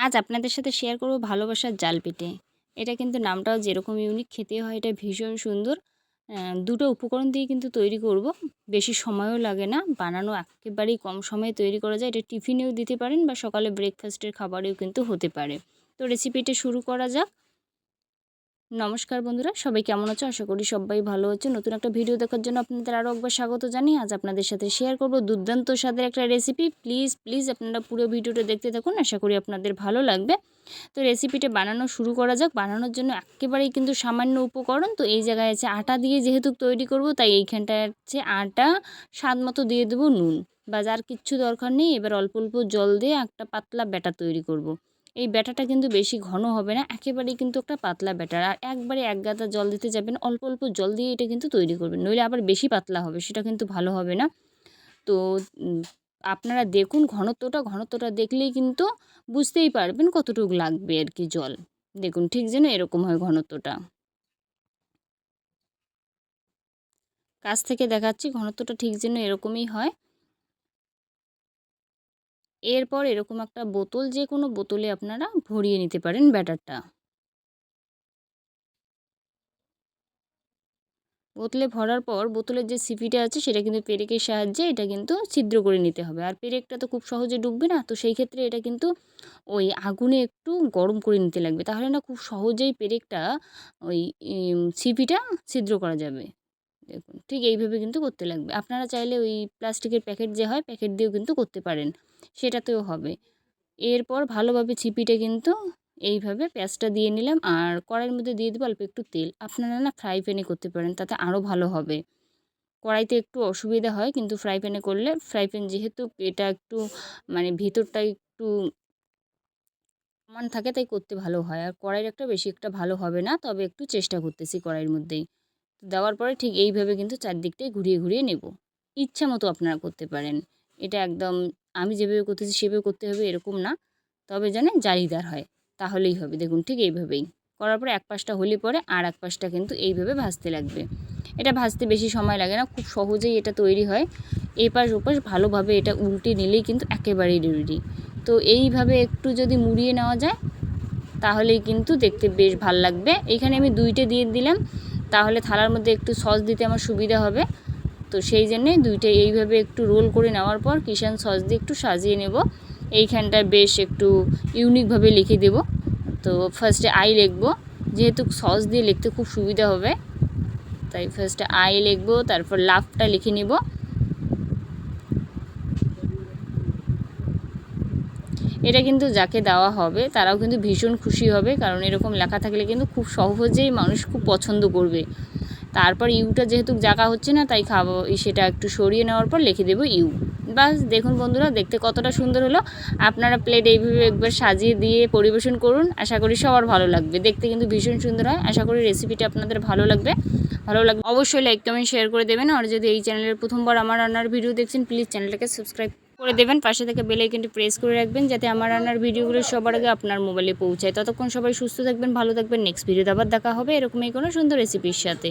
আজ আপনাদের সাথে শেয়ার করব ভালোবাসার জাল পিঠে এটা কিন্তু নামটাও যেরকম ইউনিক খেতে হয়, এটা ভীষণ সুন্দর। দুটো উপকরণ দিয়ে কিন্তু তৈরি করব। বেশি সময়ও লাগে না, বানানো একেবারেই কম সময়ে তৈরি করা যায়। এটা টিফিনেও দিতে পারেন বা সকালে ব্রেকফাস্টের খাবারেও কিন্তু হতে পারে। তো রেসিপিটা শুরু করা যাক। নমস্কার বন্ধুরা, সবাই কেমন আছো? আশা করি সবাই ভালো আছে। নতুন একটা ভিডিও দেখার জন্য আপনাদের আরও একবার স্বাগত জানিয়ে আজ আপনাদের সাথে শেয়ার করব দুর্দান্ত স্বাদের একটা রেসিপি প্লিজ প্লিজ আপনারা পুরো ভিডিওটা দেখতে থাকুন, আশা করি আপনাদের ভালো লাগবে। তো রেসিপিটা বানানো শুরু করা যাক। বানানোর জন্য একেবারেই কিন্তু সামান্য উপকরণ। তো এই জায়গায় আছে আটা দিয়ে যেহেতু তৈরি করব, তাই এইখানটায় আছে আটা, স্বাদ মতো দিয়ে দেবো নুন। বা যার কিচ্ছু দরকার নেই। এবার অল্প অল্প জল দিয়ে একটা পাতলা ব্যাটার তৈরি করব। এই ব্যাটাটা কিন্তু বেশি ঘন হবে না, একেবারেই কিন্তু একটা পাতলা ব্যাটার। আর একবারে এক গাদা জল দিতে যাবেন, অল্প অল্প জল দিয়ে এটা কিন্তু তৈরি করবেন। নইলে আবার বেশি পাতলা হবে, সেটা কিন্তু ভালো হবে না। তো আপনারা দেখুন ঘনত্বটা ঘনত্বটা দেখলেই কিন্তু বুঝতেই পারবেন কতটুকু লাগবে আর কি জল। দেখুন ঠিক যেন এরকম হয় ঘনত্বটা। কাছ থেকে দেখাচ্ছি ঘনত্বটা ঠিক যেন এরকমই হয়। এরপর এরকম একটা বোতল যে কোনো বোতলে আপনারা ভরিয়ে নিতে পারেন ব্যাটারটা। বোতলে ভরার পর বোতলের যে সিপিটা আছে, সেটা কিন্তু পেরেকের সাহায্যে এটা কিন্তু ছিদ্র করে নিতে হবে। আর পেরেকটা তো খুব সহজে ডুববে না, তো সেই ক্ষেত্রে এটা কিন্তু ওই আগুনে একটু গরম করে নিতে লাগবে। তাহলে না খুব সহজেই পেরেকটা ওই সিপিটা ছিদ্র করা যাবে। দেখুন, ঠিক এইভাবে কিন্তু করতে লাগবে। আপনারা চাইলে ওই প্লাস্টিকের প্যাকেট যে হয়, প্যাকেট দিয়েও কিন্তু করতে পারেন। সেটাতেও হবে। এরপর ভালোভাবে ছিপিটা কিন্তু এইভাবে পেঁয়াজটা দিয়ে নিলাম আর কড়াইয়ের মধ্যে দিয়ে দেবো অল্প একটু তেল। আপনারা না ফ্রাই প্যানে করতে পারেন, তাতে আরও ভালো হবে। কড়াইতে একটু অসুবিধা হয়, কিন্তু ফ্রাই প্যানে করলে ফ্রাই প্যান যেহেতু এটা একটু মানে ভিতরটা একটু সমান থাকে তাই করতে ভালো হয়। আর কড়াইয়ের একটা বেশি একটা ভালো হবে না, তবে একটু চেষ্টা করতেছি কড়াইয়ের মধ্যেই। দেওয়ার পরে ঠিক এইভাবে কিন্তু চারদিকটাই ঘুরিয়ে ঘুরিয়ে নেব। ইচ্ছা মতো আপনারা করতে পারেন। এটা একদম আমি যেভাবে করতেছি সেভাবে করতে হবে এরকম না। তবে জানেন জালিদার হয়, তাহলেই হবে। দেখুন ঠিক এইভাবেই। করার পরে এক পাশটা হলে পরে আর এক পাশটা কিন্তু এইভাবে ভাজতে লাগবে। এটা ভাজতে বেশি সময় লাগে না, খুব সহজেই এটা তৈরি হয়। এপাশ ওপাশ ভালোভাবে এটা উল্টে নিলেই কিন্তু একেবারেই রেডি। তো এইভাবে একটু যদি মুড়িয়ে নেওয়া যায়, তাহলেই কিন্তু দেখতে বেশ ভালো লাগবে। এখানে আমি দুইটা দিয়ে দিলাম, তাহলে থালার মধ্যে একটু সস দিতে আমার সুবিধা হবে। তো সেই জন্যে দুইটা এইভাবে একটু রোল করে নেওয়ার পর কিষান সস দিয়ে একটু সাজিয়ে নেব। এইখানটায় বেশ একটু ইউনিকভাবে লিখে দেব। তো ফার্স্টে আই লিখব। যেহেতু সস দিয়ে লিখতে খুব সুবিধা হবে, তাই ফার্স্টে আই লিখব, তারপর লাভটা লিখে নিব। এটা কিন্তু যাকে দেওয়া হবে, তারাও কিন্তু ভীষণ খুশি হবে, কারণ এরকম লেখা থাকলে কিন্তু খুব সহজেই মানুষ খুব পছন্দ করবে। তারপর ইউটা যেহেতু জাকা হচ্ছে না, তাই খাব সেটা একটু সরিয়ে নেওয়ার পর লিখে দেবো ইউ। বাস, দেখুন বন্ধুরা, দেখতে কতটা সুন্দর হলো। আপনারা প্লেট এইভাবে একবার সাজিয়ে দিয়ে পরিবেশন করুন। আশা করি সবার ভালো লাগবে। দেখতে কিন্তু ভীষণ সুন্দর হয়। আশা করি রেসিপিটা আপনাদের ভালো লাগবে। ভালো লাগবে অবশ্যই লাইক কমেন্ট শেয়ার করে দেবেন। আর যদি এই চ্যানেলের প্রথমবার আমার রান্নার ভিডিও দেখছেন প্লিজ চ্যানেলটাকে সাবস্ক্রাইব করে দেবেন, পাশে থেকে বেল কিন্তু প্রেস করে রাখবেন, যাতে আমার রান্নার ভিডিওগুলো সবার আগে আপনার মোবাইলে পৌঁছায়। ততক্ষণ সবাই সুস্থ থাকবেন, ভালো থাকবেন নেক্সট ভিডিওতে আবার দেখা হবে। এরকমই কোনো সুন্দর রেসিপির সাথে।